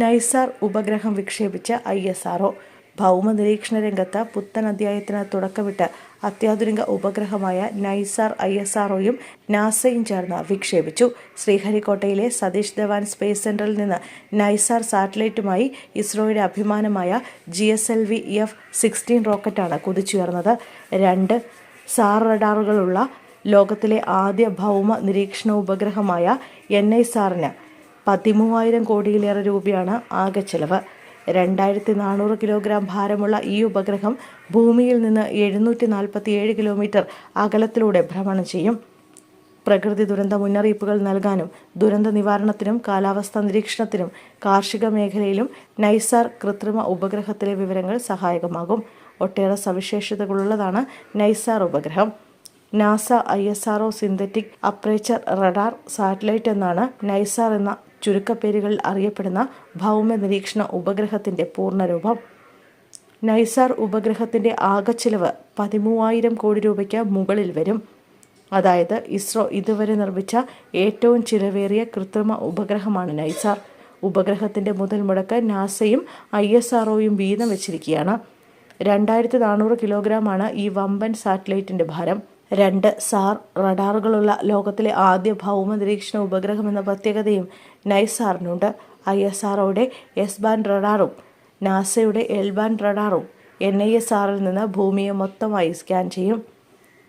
NISAR ഉപഗ്രഹം വിക്ഷേപിച്ച I S R ഭൗമ നിരീക്ഷണ രംഗത്ത് പുത്തൻ അധ്യായത്തിന് തുടക്കമിട്ട് അത്യാധുനിക ഉപഗ്രഹമായ നൈസാർ ഐ എസ് ആർഒയും നാസയും ചേർന്ന് വിക്ഷേപിച്ചു. ശ്രീഹരിക്കോട്ടയിലെ സതീഷ് ധവാൻ സ്പേസ് സെന്ററിൽ നിന്ന് നൈസാർ സാറ്റലൈറ്റുമായി ഇസ്രോയുടെ അഭിമാനമായ G S L V F sixteen റോക്കറ്റാണ് കുതിച്ചുയർന്നത്. രണ്ട് സാർ റഡാറുകളുള്ള ലോകത്തിലെ ആദ്യ ഭൗമ നിരീക്ഷണ ഉപഗ്രഹമായ എൻ ഐ സാറിന് പതിമൂവായിരം കോടിയിലേറെ രൂപയാണ് ആകെ ചെലവ്. രണ്ടായിരത്തി നാനൂറ് കിലോഗ്രാം ഭാരമുള്ള ഈ ഉപഗ്രഹം ഭൂമിയിൽ നിന്ന് എഴുന്നൂറ്റി നാൽപ്പത്തി ഏഴ് കിലോമീറ്റർ അകലത്തിലൂടെ ഭ്രമണം ചെയ്യും. പ്രകൃതി ദുരന്ത മുന്നറിയിപ്പുകൾ നൽകാനും ദുരന്ത നിവാരണത്തിനും കാലാവസ്ഥാ നിരീക്ഷണത്തിനും കാർഷിക മേഖലയിലും നൈസാർ കൃത്രിമ ഉപഗ്രഹത്തിലെ വിവരങ്ങൾ സഹായകമാകും. ഒട്ടേറെ സവിശേഷതകളുള്ളതാണ് നൈസാർ ഉപഗ്രഹം. NASA I S R synthetic aperture radar satellite എന്നാണ് നൈസാർ എന്ന ചുരുക്കപ്പേരുകളിൽ അറിയപ്പെടുന്ന ഭൗമ നിരീക്ഷണ ഉപഗ്രഹത്തിന്റെ പൂർണരൂപം. നൈസാർ ഉപഗ്രഹത്തിന്റെ ആകെ ചിലവ് പതിമൂവായിരം കോടി രൂപയ്ക്ക് മുകളിൽ വരും. അതായത് ഇസ്രോ ഇതുവരെ നിർമ്മിച്ച ഏറ്റവും ചിലവേറിയ കൃത്രിമ ഉപഗ്രഹമാണ് നൈസാർ. ഉപഗ്രഹത്തിന്റെ മുതൽ മുടക്ക് നാസയും ഐ എസ് ആർഒയും വീതം വെച്ചിരിക്കുകയാണ്. രണ്ടായിരത്തി നാനൂറ് കിലോഗ്രാമാണ് ഈ വമ്പൻ സാറ്റലൈറ്റിന്റെ ഭാരം. രണ്ട് സാർ റഡാറുകളുള്ള ലോകത്തിലെ ആദ്യ ഭൗമ നിരീക്ഷണ ഉപഗ്രഹം എന്ന പ്രത്യേകതയും നൈസാറിനുണ്ട് ഐ എസ് ആർഒയുടെ എസ് ബാൻഡ് റഡാറും നാസയുടെ എൽ ബാൻഡ് റഡാറും എൻ ഐ എസ് ആറിൽ നിന്ന് ഭൂമിയെ മൊത്തമായി സ്കാൻ ചെയ്യും.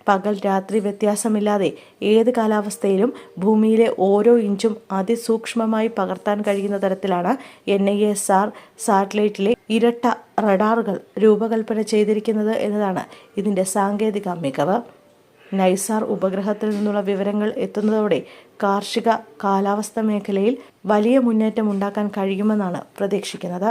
പകൽ രാത്രി വ്യത്യാസമില്ലാതെ ഏത് കാലാവസ്ഥയിലും ഭൂമിയിലെ ഓരോ ഇഞ്ചും അതിസൂക്ഷ്മമായി പകർത്താൻ കഴിയുന്ന തരത്തിലാണ് എൻ ഐ എസ് ആർ സാറ്റലൈറ്റിലെ ഇരട്ട റഡാറുകൾ രൂപകൽപ്പന ചെയ്തിരിക്കുന്നത് എന്നതാണ് ഇതിന്റെ സാങ്കേതിക മികവ്. നൈസാർ ഉപഗ്രഹത്തിൽ നിന്നുള്ള വിവരങ്ങൾ എത്തുന്നതോടെ കാർഷിക കാലാവസ്ഥ മേഖലയിൽ വലിയ മുന്നേറ്റം ഉണ്ടാക്കാൻ കഴിയുമെന്നാണ് പ്രതീക്ഷിക്കുന്നത്.